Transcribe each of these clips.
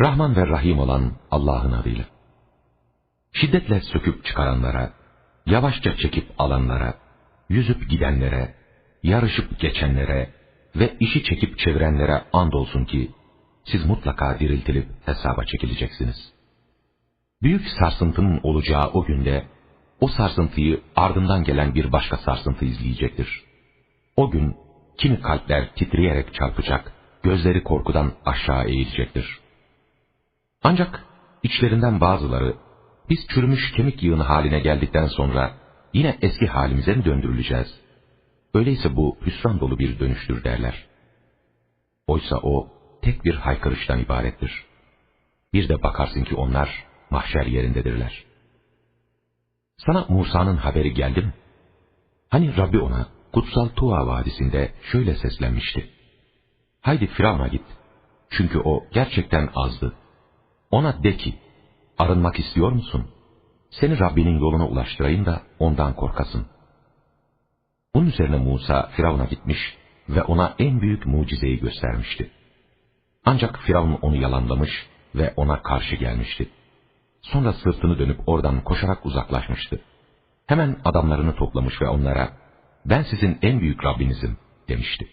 Rahman ve Rahim olan Allah'ın adıyla. Şiddetle söküp çıkaranlara, yavaşça çekip alanlara, yüzüp gidenlere, yarışıp geçenlere ve işi çekip çevirenlere andolsun ki, siz mutlaka diriltilip hesaba çekileceksiniz. Büyük sarsıntının olacağı o günde, o sarsıntıyı ardından gelen bir başka sarsıntı izleyecektir. O gün, kimi kalpler titreyerek çarpacak, gözleri korkudan aşağı eğilecektir. Ancak içlerinden bazıları, biz çürümüş kemik yığını haline geldikten sonra yine eski halimize mi döndürüleceğiz? Öyleyse bu hüsran dolu bir dönüştür derler. Oysa o tek bir haykırıştan ibarettir. Bir de bakarsın ki onlar mahşer yerindedirler. Sana Musa'nın haberi geldi mi? Hani Rabbi ona kutsal Tuva vadisinde şöyle seslenmişti. Haydi Firavun'a git. Çünkü o gerçekten azdı. Ona de ki, arınmak istiyor musun? Seni Rabbinin yoluna ulaştırayım da ondan korkasın. Bunun üzerine Musa Firavun'a gitmiş ve ona en büyük mucizeyi göstermişti. Ancak Firavun onu yalanlamış ve ona karşı gelmişti. Sonra sırtını dönüp oradan koşarak uzaklaşmıştı. Hemen adamlarını toplamış ve onlara, ben sizin en büyük Rabbinizim demişti.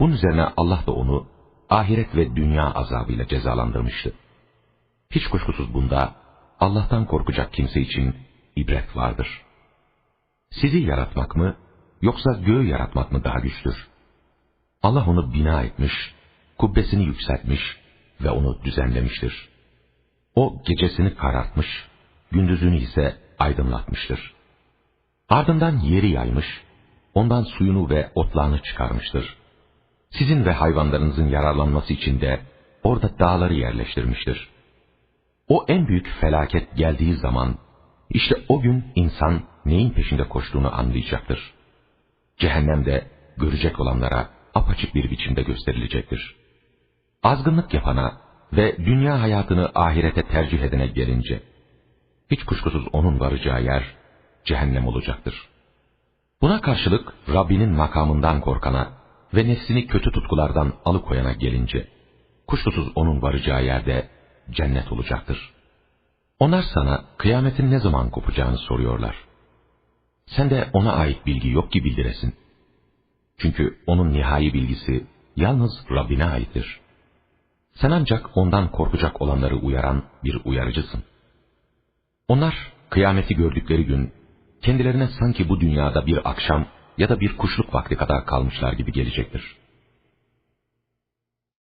Bunun üzerine Allah da onu ahiret ve dünya azabıyla cezalandırmıştı. Hiç kuşkusuz bunda Allah'tan korkacak kimse için ibret vardır. Sizi yaratmak mı yoksa göğü yaratmak mı daha güçtür? Allah onu bina etmiş, kubbesini yükseltmiş ve onu düzenlemiştir. O gecesini karartmış, gündüzünü ise aydınlatmıştır. Ardından yeri yaymış, ondan suyunu ve otlağını çıkarmıştır. Sizin ve hayvanlarınızın yararlanması için de orada dağları yerleştirmiştir. O en büyük felaket geldiği zaman, işte o gün insan neyin peşinde koştuğunu anlayacaktır. Cehennem de görecek olanlara apaçık bir biçimde gösterilecektir. Azgınlık yapana ve dünya hayatını ahirete tercih edene gelince, hiç kuşkusuz onun varacağı yer cehennem olacaktır. Buna karşılık Rabbinin makamından korkana ve nefsini kötü tutkulardan alıkoyana gelince, kuşkusuz onun varacağı yerde cennet olacaktır. Onlar sana kıyametin ne zaman kopacağını soruyorlar. Sen de ona ait bilgi yok ki bildiresin. Çünkü onun nihai bilgisi yalnız Rabbine aittir. Sen ancak ondan korkacak olanları uyaran bir uyarıcısın. Onlar kıyameti gördükleri gün kendilerine sanki bu dünyada bir akşam ya da bir kuşluk vakti kadar kalmışlar gibi gelecektir.